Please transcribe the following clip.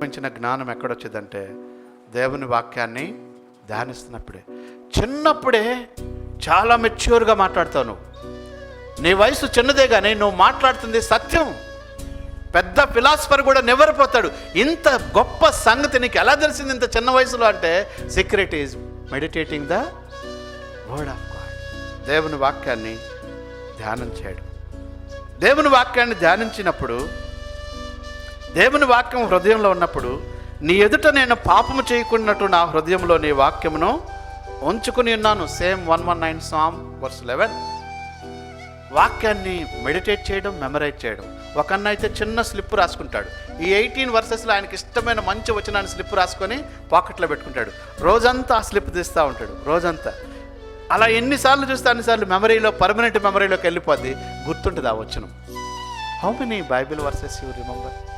మించిన జ్ఞానం ఎక్కడొచ్చిందంటే దేవుని వాక్యాన్ని ధ్యానిస్తున్నప్పుడే. చిన్నప్పుడే చాలా మెచ్యూర్గా మాట్లాడతావు నీ వయసు చిన్నదే కానీ నువ్వు మాట్లాడుతుంది సత్యం. పెద్ద ఫిలాసఫర్ కూడా నివ్వరిపోతాడు. ఇంత గొప్ప సంగతి నీకు ఎలా తెలిసింది ఇంత చిన్న వయసులో అంటే secret is meditating the word of God. దేవుని వాక్యాన్ని ధ్యానం చేయడం. దేవుని వాక్యాన్ని ధ్యానించినప్పుడు దేవుని వాక్యం హృదయంలో ఉన్నప్పుడు నీ ఎదుట నేను పాపము చేయకున్నట్టు నా హృదయంలో నీ వాక్యమును ఉంచుకుని ఉన్నాను. Same one one nine psalm verse eleven. వాక్యాన్ని మెడిటేట్ చేయడం మెమరైజ్ చేయడం. ఒక అయితే చిన్న స్లిప్ రాసుకుంటాడు. ఈ ఎయిటీన్ వర్సెస్లో ఆయనకి ఇష్టమైన మంచి వచనాన్ని స్లిప్ రాసుకొని పాకెట్లో పెట్టుకుంటాడు. రోజంతా ఆ స్లిప్ తీస్తూ ఉంటాడు. రోజంతా. అలా ఎన్నిసార్లు చూస్తే అన్నిసార్లు మెమరీలో పర్మనెంట్ మెమరీలోకి వెళ్ళిపోద్ది. గుర్తుంటుంది ఆ వచనం. How many Bible verses you remember